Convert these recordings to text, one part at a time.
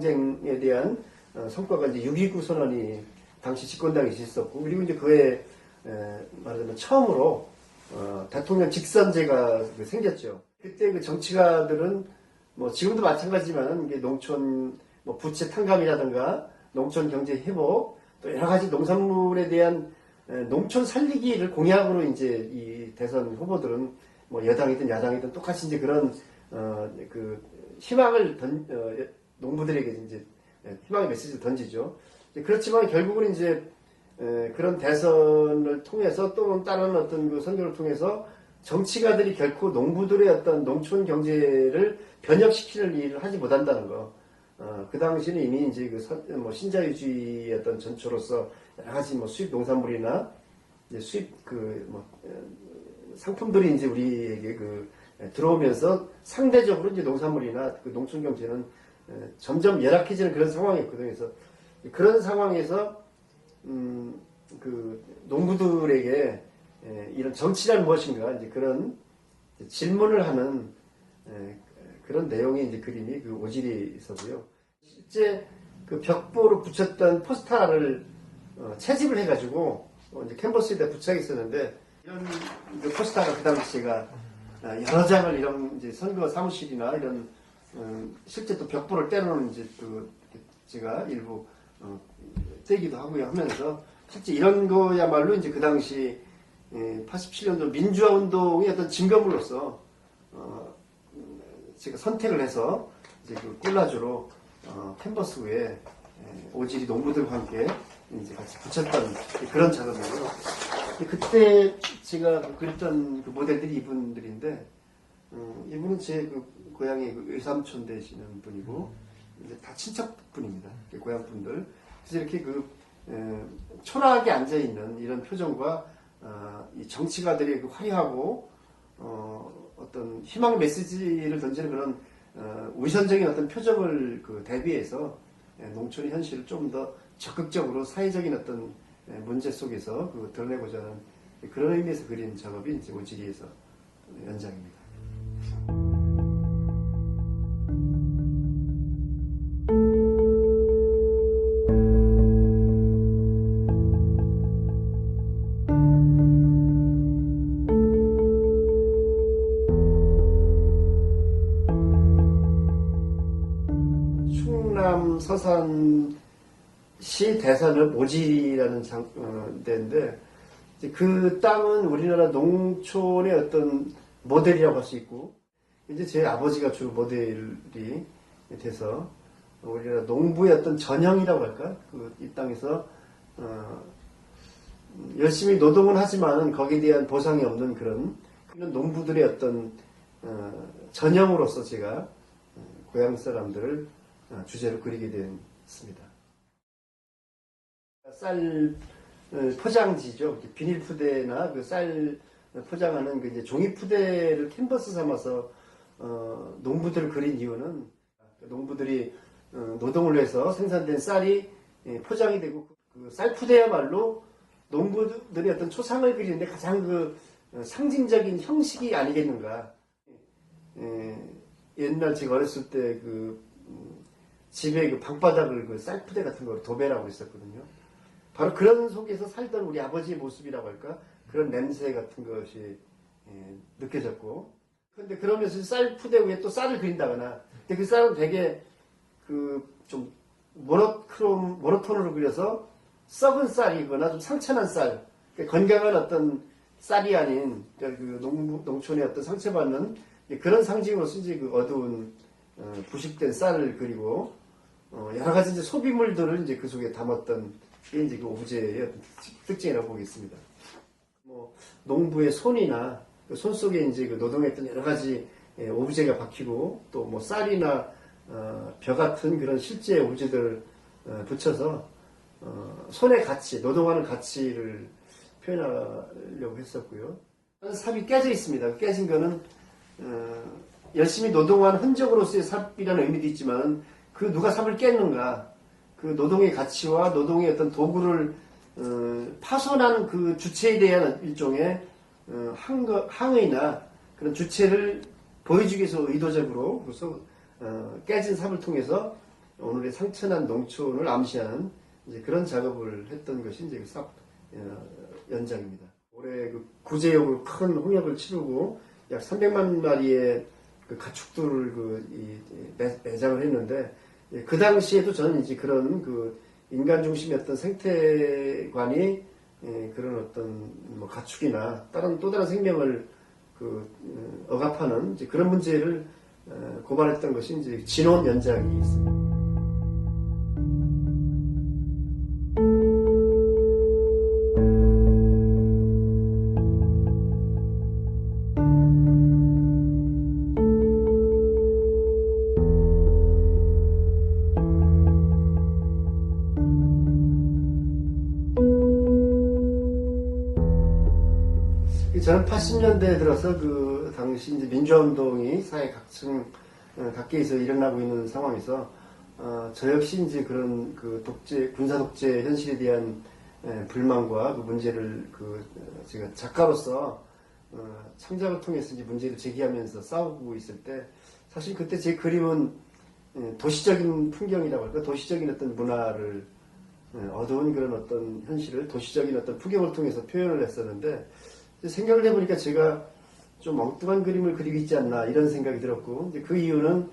항쟁에 대한 어, 성과가 이제 6.29 선언이 당시 집권당이 있었고 그리고 이제 에, 말하자면 처음으로 어, 대통령 직선제가 그 생겼죠. 그때 그 정치가들은 뭐 지금도 마찬가지지만 농촌 뭐 부채 탕감이라든가 농촌 경제 회복 또 여러 가지 농산물에 대한 에, 농촌 살리기를 공약으로 이제 이 대선 후보들은 뭐 여당이든 야당이든 똑같이 이제 그런 어 그 희망을 던 어, 농부들에게 이제 예, 희망의 메시지를 던지죠. 그렇지만 결국은 이제 에, 그런 대선을 통해서 또는 다른 어떤 그 선거를 통해서 정치가들이 결코 농부들의 어떤 농촌 경제를 변혁시키는 일을 하지 못한다는 거. 어, 그 당시는 이미 이제 그 선- 뭐 신자유주의의 어떤 전초로서 여러 가지 뭐 수입 농산물이나 수입 그 뭐 상품들이 이제 우리에게 그 에, 들어오면서 상대적으로 이제 농산물이나 그 농촌 경제는 에, 점점 열악해지는 그런 상황이었거든요. 그래서 그런 상황에서 음, 그 농부들에게 에, 이런 정치란 무엇인가 이제 그런 질문을 하는 에, 그런 내용의 이제 그림이 그 오지리 있었고요. 실제 그 벽보로 붙였던 포스터를 어, 채집을 해가지고 어, 이제 캔버스에다 부착 있었는데 이런 그 포스터가 그 당시 제가 어, 여러 장을 이런 이제 선거 사무실이나 이런 음, 실제 또 벽보를 떼놓은 이제 그 제가 일부 어, 떼기도 하고요 하면서 실제 이런 거야말로 이제 그 당시 87년도 민주화 운동의 어떤 증거물로서 어, 음, 제가 선택을 해서 이제 그 콜라주로 어, 캔버스 위에 에, 오지리 농부들과 함께 이제 같이 붙였던 그런 작업이고요. 그때 제가 그 그렸던 그 모델들이 이분들인데 어, 이분은 제 그 고향의 그 외삼촌 되시는 분이고 이제 다 친척분입니다. 고향 분들. 그래서 이렇게 그 에, 초라하게 앉아 있는 이런 표정과 어, 이 정치가들의 그 화려하고 어, 어떤 희망 메시지를 던지는 그런 어, 위선적인 어떤 표정을 그 대비해서 에, 농촌의 현실을 좀 더 적극적으로 사회적인 어떤 에, 문제 속에서 그 드러내고자 하는 그런 의미에서 그린 작업이 이제 오지리에서 연장입니다. 대산읍 오지라는 장, 어, 데인데 그 땅은 우리나라 농촌의 어떤 모델이라고 할 수 있고 이제 제 아버지가 주로 모델이 돼서 우리나라 농부의 어떤 전형이라고 할까 그 이 땅에서 어, 열심히 노동은 하지만은 거기에 대한 보상이 없는 그런 그런 농부들의 어떤 어, 전형으로서 제가 어, 고향 사람들을 어, 주제로 그리게 됐습니다. 쌀 어, 포장지죠. 비닐 푸대나 그 쌀 포장하는 그 이제 종이 푸대를 캔버스 삼아서 어, 농부들을 그린 이유는 농부들이 어, 노동을 해서 생산된 쌀이 예, 포장이 되고 그 쌀 푸대야말로 농부들의 어떤 초상을 그리는데 가장 그 어, 상징적인 형식이 아니겠는가. 예, 옛날 제가 어렸을 때 그 집에 그 방바닥을 그 쌀푸대 같은 걸 도배라고 했었거든요. 바로 그런 속에서 살던 우리 아버지의 모습이라고 할까? 그런 냄새 같은 것이 예, 느껴졌고. 근데 그러면서 쌀 푸대 위에 또 쌀을 그린다거나. 근데 그 쌀은 되게 그 좀 모노크롬, 모노톤으로 그려서 썩은 쌀이거나 좀 상처난 쌀. 그러니까 건강한 어떤 쌀이 아닌 그 농, 농촌의 어떤 상처받는 그런 상징으로서 이제 그 어두운 어, 부식된 쌀을 그리고 어, 여러 가지 이제 소비물들을 이제 그 속에 담았던 게 이제 그 오브제의 특징이라고 보겠습니다. 뭐 농부의 손이나 그 손 속에 이제 그 노동했던 여러 가지 예, 오브제가 박히고 또 뭐 쌀이나 어, 벼 같은 그런 실제 오브제들을 어, 붙여서 어, 손의 가치, 노동하는 가치를 표현하려고 했었고요. 삽이 깨져 있습니다. 깨진 거는 어, 열심히 노동한 흔적으로서의 삽이라는 의미도 있지만 그 누가 삽을 깼는가 그 노동의 가치와 노동의 어떤 도구를 어, 파손하는 그 주체에 대한 일종의 어, 항거, 항의나 그런 주체를 보여주기 위해서 의도적으로 그래서 어, 깨진 삽을 통해서 오늘의 상처난 농촌을 암시하는 그런 작업을 했던 것이 이제 그삽 어, 연장입니다. 올해 그 구제역으로 큰 홍역을 치르고 약 300만 마리의 그 가축들을 그 이, 매, 매장을 했는데 예, 그 당시에도 저는 이제 그런 그 인간 중심의 어떤 생태관이 예, 그런 어떤 뭐 가축이나 다른 또 다른 생명을 그 어, 억압하는 그런 문제를 어, 고발했던 것이 이제 진원 연장이 있습니다. 저는 80년대에 들어서 그 당시 이제 민주화운동이 사회 각층 어, 각계에서 일어나고 있는 상황에서 어, 저 역시 이제 그런 그 독재 군사 독재 현실에 대한 에, 불만과 그 문제를 그 어, 제가 작가로서 어, 창작을 통해서 이제 문제를 제기하면서 싸우고 있을 때 사실 그때 제 그림은 에, 도시적인 풍경이라고 할까 도시적인 어떤 문화를 에, 어두운 그런 어떤 현실을 도시적인 어떤 풍경을 통해서 표현을 했었는데 생각을 해보니까 제가 좀 엉뚱한 그림을 그리고 있지 않나 이런 생각이 들었고 그 이유는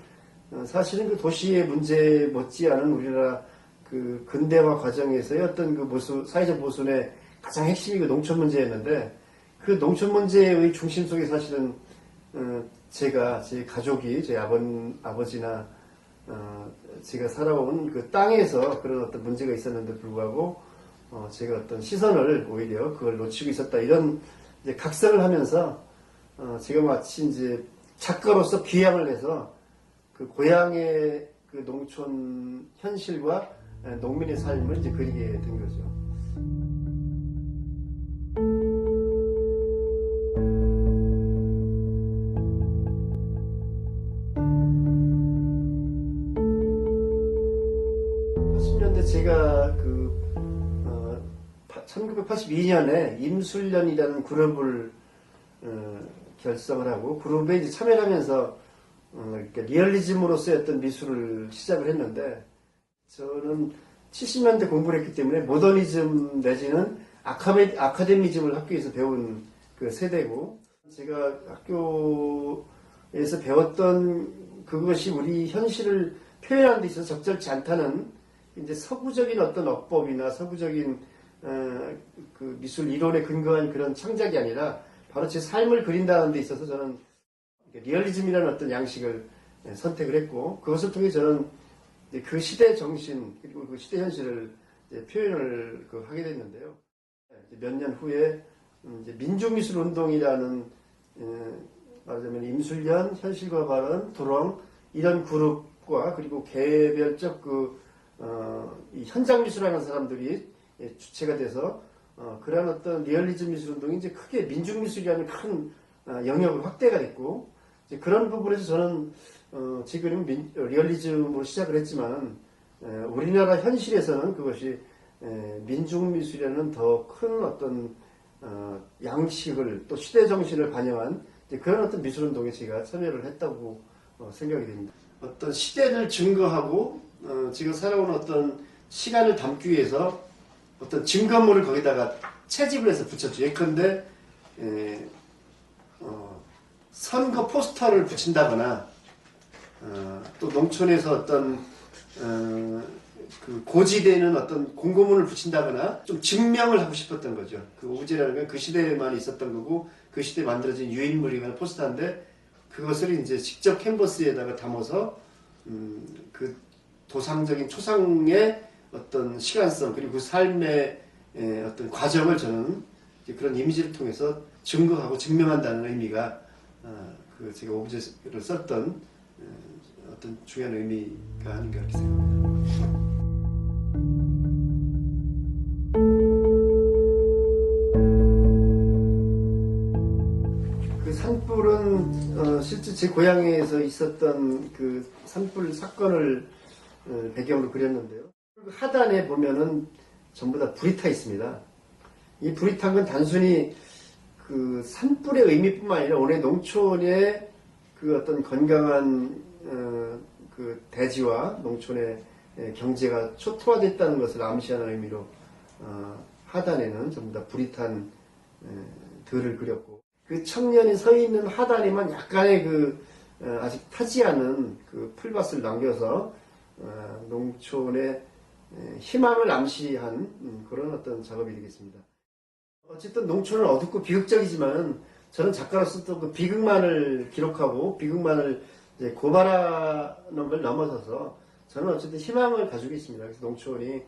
어, 사실은 그 도시의 문제 못지않은 우리나라 그 근대화 과정에서의 어떤 그 모순, 사회적 모순의 가장 핵심이 그 농촌 문제였는데 그 농촌 문제의 중심 속에 사실은 어, 제가 제 가족이 제 아버, 아버지나 어, 제가 살아온 그 땅에서 그런 어떤 문제가 있었는데 불구하고 어, 제가 어떤 시선을 오히려 그걸 놓치고 있었다 이런 이제 각성을 하면서 어, 제가 마치 이제 작가로서 귀향을 해서 그 고향의 그 농촌 현실과 에, 농민의 삶을 이제 그리게 된 거죠. 1982년에 임술련이라는 그룹을 어, 결성을 하고 그룹에 이제 참여를 하면서 어, 리얼리즘으로서의 어떤 미술을 시작을 했는데 저는 70년대 공부를 했기 때문에 모더니즘 내지는 아카메, 아카데미즘을 학교에서 배운 그 세대고 제가 학교에서 배웠던 그것이 우리 현실을 표현하는 데 있어서 적절치 않다는 이제 서구적인 어떤 어법이나 서구적인 어, 그 미술 이론에 근거한 그런 창작이 아니라 바로 제 삶을 그린다는 데 있어서 저는 리얼리즘이라는 어떤 양식을 예, 선택을 했고 그것을 통해 저는 그 시대 정신 그리고 그 시대 현실을 표현을 그 하게 됐는데요. 몇 년 후에 음, 이제 민중미술 운동이라는 예, 말하자면 임술련, 현실과 발언, 도롱 이런 그룹과 그리고 개별적 그 어, 이 현장 미술하는 사람들이 예, 주체가 돼서 어, 그러한 어떤 리얼리즘 미술 운동이 이제 크게 민중 미술이라는 큰 어, 영역을 확대가 됐고 이제 그런 부분에서 저는 어, 지금 민, 리얼리즘으로 시작을 했지만 에, 우리나라 현실에서는 그것이 에, 민중 미술이라는 더 큰 어떤 어, 양식을 또 시대 정신을 반영한 그런 어떤 미술 운동에 제가 참여를 했다고 어, 생각이 됩니다. 어떤 시대를 증거하고 어, 지금 살아온 어떤 시간을 담기 위해서 어떤 증거물을 거기다가 채집을 해서 붙였죠. 예컨대 에, 어, 선거 포스터를 붙인다거나 어, 또 농촌에서 어떤 어, 그 고지되는 어떤 공고문을 붙인다거나 좀 증명을 하고 싶었던 거죠. 그 오브제라는 건 그 시대에만 있었던 거고 그 시대에 만들어진 유인물이거나 포스터인데 그것을 이제 직접 캔버스에다가 담아서 음, 그 도상적인 초상의 어떤 시간성 그리고 그 삶의 에, 어떤 과정을 저는 그런 이미지를 통해서 증거하고 증명한다는 의미가 어, 그 제가 오브제를 썼던 어, 어떤 중요한 의미가 아닌가 이렇게 생각합니다. 그 산불은 어, 실제 제 고향에서 있었던 그 산불 사건을 어, 배경으로 그렸는데요. 그 하단에 보면은 전부 다 불이 타 있습니다. 이 불이 탄 건 단순히 그 산불의 의미뿐만 아니라 오늘 농촌의 그 어떤 건강한 어, 그 대지와 농촌의 예, 경제가 초토화됐다는 것을 암시하는 의미로 어, 하단에는 전부 다 불이 탄 에, 들을 그렸고 그 청년이 서 있는 하단에만 약간의 그 어, 아직 타지 않은 그 풀밭을 남겨서 어, 농촌의 에, 희망을 암시한 음, 그런 어떤 작업이 되겠습니다. 어쨌든 농촌은 어둡고 비극적이지만 저는 작가로서 또 그 비극만을 기록하고 비극만을 고발하는 걸 넘어서서 저는 어쨌든 희망을 가지고 있습니다. 그래서 농촌이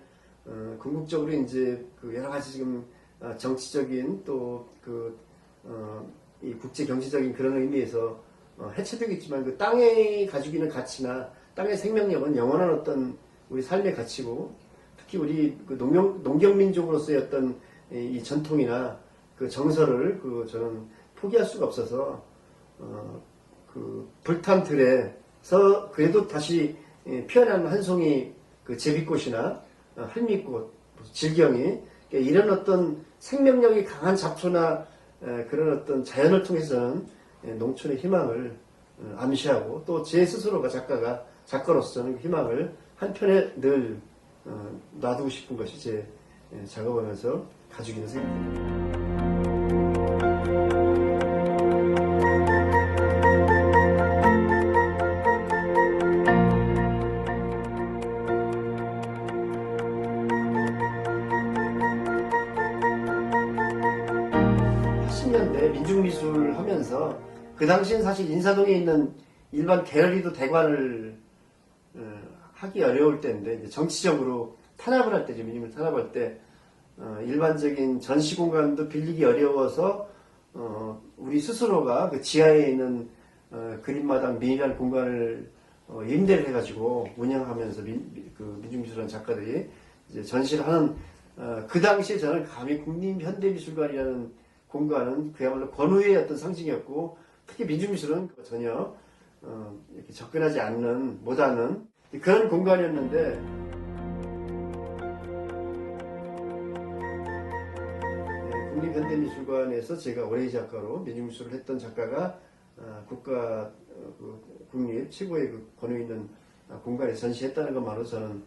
어, 궁극적으로 이제 그 여러 가지 지금 아, 정치적인 또그 어, 이 국제 경제적인 그런 의미에서 어, 해체되겠지만 그 땅에 가지고 있는 가치나 땅의 생명력은 영원한 어떤 우리 삶의 가치고 특히 우리 그 농경 농경민족으로서의 어떤 이, 이 전통이나 그 정서를 그 저는 포기할 수가 없어서 어, 그 불탄 들에서 그래도 다시 예, 피어난 한 송이 그 제비꽃이나 어, 할미꽃, 질경이 이런 어떤 생명력이 강한 잡초나 에, 그런 어떤 자연을 통해서는 예, 농촌의 희망을 어, 암시하고 또 제 스스로가 작가가 작가로서는 그 희망을 한편에 늘 어, 놔두고 싶은 것이 제 예, 작업하면서 가지고 있는 생각입니다. 음, 80년대 민중미술 하면서 그 당시엔 사실 인사동에 있는 일반 갤러리도 대관을 어, 하기 어려울 때인데 이제 정치적으로 탄압을 할 때죠 민중을 탄압할 때 어, 일반적인 전시 공간도 빌리기 어려워서 어, 우리 스스로가 그 지하에 있는 어, 그림마당 미니랄 공간을 어, 임대를 해가지고 운영하면서 민, 그 민중미술한 작가들이 이제 전시를 하는 어, 그 당시에 저는 감히 국립현대미술관이라는 공간은 그야말로 권위의 어떤 상징이었고 특히 민중미술은 전혀 어, 이렇게 접근하지 않는 못하는 그런 공간이었는데 네, 국립현대미술관에서 제가 올해 작가로 민중미술을 했던 작가가 아, 국가 어, 그 국립 최고의 그 권위 있는 아, 공간에 전시했다는 것만으로 저는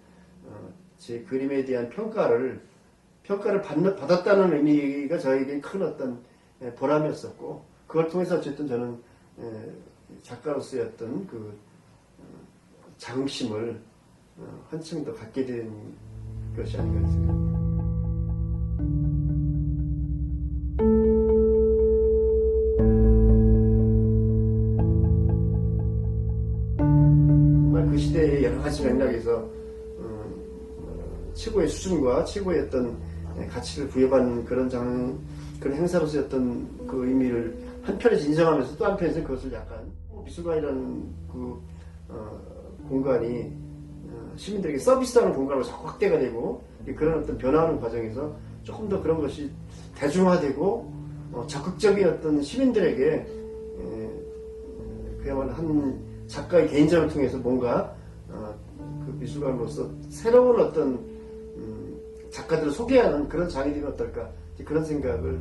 어, 제 그림에 대한 평가를 평가를 받는, 받았다는 의미가 저에게 큰 어떤 예, 보람이었었고 그걸 통해서 어쨌든 저는 예, 작가로서의 어떤 그 어, 자긍심을 어, 한층 더 갖게 된 것이 아닌가 생각합니다. 그 시대의 여러 가지 맥락에서 어, 어, 최고의 수준과 최고의 어떤 예, 가치를 부여받는 그런 장 그런 행사로서의 어떤 그 의미를 한편에서 인정하면서 또 한편에서 그것을 약간 미술관이라는 그 어, 공간이 어, 시민들에게 서비스하는 공간으로 자꾸 확대가 되고 그런 어떤 변화하는 과정에서 조금 더 그런 것이 대중화되고 어, 적극적인 어떤 시민들에게 에, 에, 그야말로 한 작가의 개인전을 통해서 뭔가 어, 그 미술관으로서 새로운 어떤 음, 작가들을 소개하는 그런 장이 되면 어떨까 그런 생각을